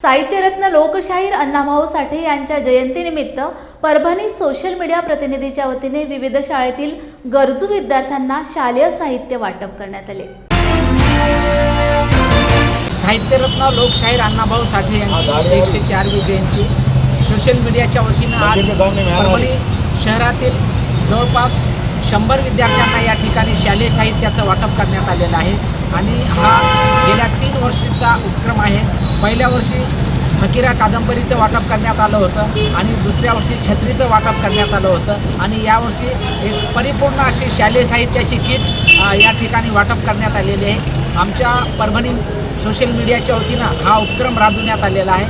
साहित्यरत्न लोकशाहीर अण्णाभाऊ साठे यांच्या जयंतीनिमित्त परभणी सोशल मीडिया प्रतिनिधीच्या वतीने विविध शाळेतील गरजू विद्यार्थ्यांना शालेय साहित्य वाटप करण्यात आले. साहित्यरत्न लोकशाहीर अण्णाभाऊ साठे यांची एकशे चारवी जयंती सोशल मीडियाच्या वतीनं आज परभणी शहरातील जवळपास शंभर विद्यार्थ्यांना या ठिकाणी शालेय साहित्याचं वाटप करण्यात आलेलं आहे. आणि हा गेल्या तीन वर्षीचा उपक्रम आहे. पहिल्या वर्षी फकीरा कादंबरीचं वाटप करण्यात आलं होतं आणि दुसऱ्या वर्षी छत्रीचं वाटप करण्यात आलं होतं. आणि यावर्षी एक परिपूर्ण अशी शालेय साहित्याची किट या ठिकाणी वाटप करण्यात आलेली आहे. आमच्या परभणी सोशल मीडियाच्या वतीनं हा उपक्रम राबविण्यात आलेला आहे.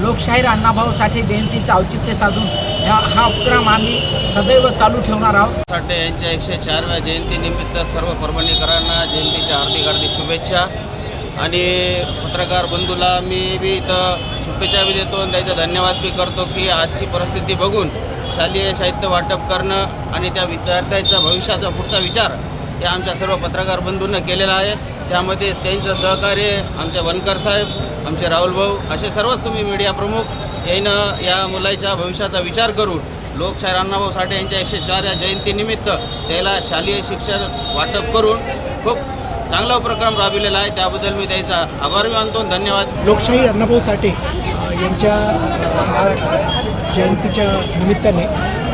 लोकशाहीर अण्णाभाऊ साठे जयंतीचं औचित्य साधून ह्या हा उपक्रम आम्ही सदैव चालू ठेवणार आहोत. साठे यांच्या एकशे चारव्या जयंतीनिमित्त सर्व परभणीकरांना जयंतीच्या हार्दिक हार्दिक शुभेच्छा. आणि पत्रकार बंधूला मी बी इथं शुभेच्छा बी देतो आणि त्याचा धन्यवाद बी करतो की आजची परिस्थिती बघून शालेय साहित्य वाटप करणं आणि त्या विद्यार्थ्यांच्या भविष्याचा पुढचा विचार हे आमच्या सर्व पत्रकार बंधूंना केलेला आहे. त्यामध्ये त्यांचं सहकार्य आमचे वनकर साहेब आमचे राहुल भाऊ असे सर्वच तुम्ही मीडिया प्रमुख यानं या मुलाच्या भविष्याचा विचार करून लोकशाहीर अण्णाभाऊ साठे यांच्या एकशे चार या जयंतीनिमित्त त्याला शालेय शिक्षण वाटप करून खूप चांगला उपक्रम राबविलेला आहे. त्याबद्दल मी त्याचा आभार मानतो. धन्यवाद. लोकशाही अण्णाभाऊ साठे यांच्या आज जयंतीच्या निमित्ताने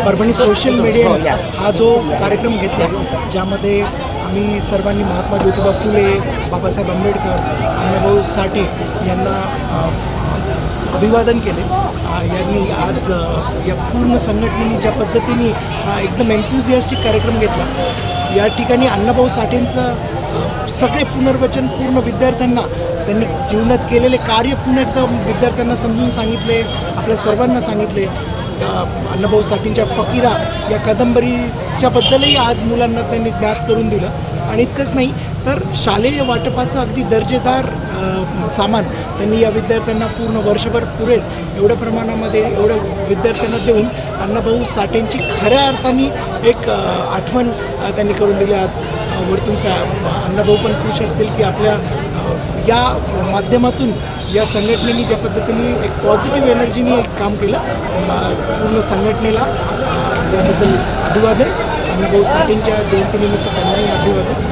परभणी सोशल मीडियाने हा जो कार्यक्रम घेतला ज्यामध्ये आम्ही सर्वांनी महात्मा ज्योतिबा फुले बाबासाहेब आंबेडकर अण्णाभाऊ साठे यांना अभिवादन केले. यांनी आज या पूर्ण संघटनेने ज्या पद्धतीने हा एकदम एन्थुझियास्टिक कार्यक्रम घेतला या ठिकाणी अण्णाभाऊ साठेंचं सगळे पुनर्वचन पूर्ण विद्यार्थ्यांना त्यांनी जीवनात केलेले कार्य पुन्हा एकदा विद्यार्थ्यांना समजून सांगितले आपल्या सर्वांना सांगितले. अण्णाभाऊ साठींच्या फकीरा या कादंबरीच्या बद्दलही आज मुलांना त्यांनी ज्ञात करून दिलं. आणि इतकंच नाही तर शालेय वाटपाचं अगदी दर्जेदार सामान त्यांनी या विद्यार्थ्यांना पूर्ण वर्षभर पुरेल एवढ्या प्रमाणामध्ये एवढ्या विद्यार्थ्यांना देऊन अण्णाभाऊ साठेंची खऱ्या अर्थाने एक आठवण त्यांनी करून दिली. आज वरतून सा अण्णाभाऊ पण खुश असतील की आपल्या या माध्यमातून या संघटनेने ज्या पद्धतीने एक पॉझिटिव्ह एनर्जीने काम केलं पूर्ण संघटनेला याबद्दल अभिवादन अण्णाभाऊ साठेंच्या जयंतीनिमित्त त्यांनाही अभिवादन.